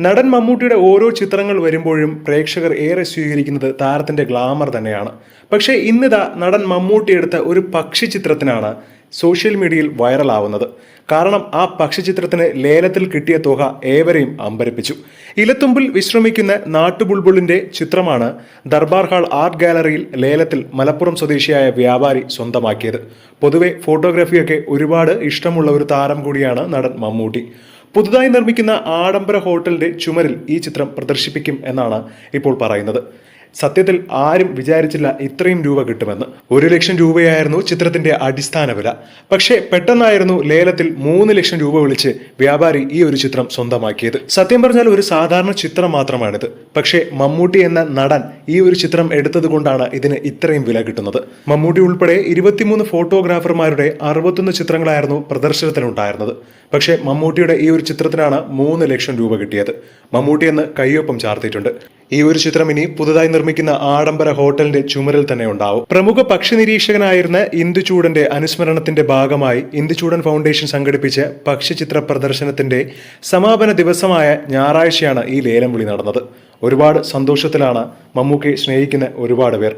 നടൻ മമ്മൂട്ടിയുടെ ഓരോ ചിത്രങ്ങൾ വരുമ്പോഴും പ്രേക്ഷകർ ഏറെ സ്വീകരിക്കുന്നത് താരത്തിന്റെ ഗ്ലാമർ തന്നെയാണ്. പക്ഷേ ഇന്നിതാ നടൻ മമ്മൂട്ടി എടുത്ത ഒരു പക്ഷി ചിത്രത്തിനാണ് സോഷ്യൽ മീഡിയയിൽ വൈറലാവുന്നത്. കാരണം ആ പക്ഷി ചിത്രത്തിന് ലേലത്തിൽ കിട്ടിയ തുക ഏവരെയും അമ്പരപ്പിച്ചു. ഇലത്തുമ്പിൽ വിശ്രമിക്കുന്ന നാട്ടുബുൾബുളിന്റെ ചിത്രമാണ് ദർബാർ ഹാൾ ആർട്ട് ഗാലറിയിൽ ലേലത്തിൽ മലപ്പുറം സ്വദേശിയായ വ്യാപാരി സ്വന്തമാക്കിയത്. പൊതുവെ ഫോട്ടോഗ്രാഫിയൊക്കെ ഒരുപാട് ഇഷ്ടമുള്ള ഒരു താരം കൂടിയാണ് നടൻ മമ്മൂട്ടി. പുതുതായി നിർമ്മിക്കുന്ന ആഡംബര ഹോട്ടലിന്റെ ചുമരിൽ ഈ ചിത്രം പ്രദർശിപ്പിക്കും എന്നാണ് ഇപ്പോൾ പറയുന്നത്. സത്യത്തിൽ ആരും വിചാരിച്ചില്ല ഇത്രയും രൂപ കിട്ടുമെന്ന്. ഒരു ലക്ഷം രൂപയായിരുന്നു ചിത്രത്തിന്റെ അടിസ്ഥാന വില. പക്ഷേ പെട്ടെന്നായിരുന്നു ലേലത്തിൽ മൂന്ന് ലക്ഷം രൂപ വിളിച്ച് വ്യാപാരി ഈ ഒരു ചിത്രം സ്വന്തമാക്കിയത്. സത്യം പറഞ്ഞാൽ ഒരു സാധാരണ ചിത്രം മാത്രമാണിത്. പക്ഷേ മമ്മൂട്ടി എന്ന നടൻ ഈ ഒരു ചിത്രം എടുത്തത് കൊണ്ടാണ് ഇതിന് ഇത്രയും വില കിട്ടുന്നത്. മമ്മൂട്ടി ഉൾപ്പെടെ ഇരുപത്തിമൂന്ന് ഫോട്ടോഗ്രാഫർമാരുടെ അറുപത്തൊന്ന് ചിത്രങ്ങളായിരുന്നു പ്രദർശനത്തിനുണ്ടായിരുന്നത് പക്ഷേ മമ്മൂട്ടിയുടെ ഈ ഒരു ചിത്രത്തിനാണ് മൂന്ന് ലക്ഷം രൂപ കിട്ടിയത്. മമ്മൂട്ടി എന്ന് കയ്യൊപ്പം ചാർത്തിയിട്ടുണ്ട്. ഈ ഒരു ചിത്രം ഇനി പുതുതായി നിർമ്മിക്കുന്ന ആഡംബര ഹോട്ടലിന്റെ ചുമരിൽ തന്നെ ഉണ്ടാവും. പ്രമുഖ പക്ഷി നിരീക്ഷകനായിരുന്ന ഇന്ദുചൂടന്റെ അനുസ്മരണത്തിന്റെ ഭാഗമായി ഇന്ദുചൂടൻ ഫൗണ്ടേഷൻ സംഘടിപ്പിച്ച പക്ഷിചിത്ര പ്രദർശനത്തിന്റെ സമാപന ദിവസമായ ഞായറാഴ്ചയാണ് ഈ ലേലം വിളി നടന്നത്. ഒരുപാട് സന്തോഷത്തിലാണ് മമ്മൂക്കെ സ്നേഹിക്കുന്ന ഒരുപാട് പേർ.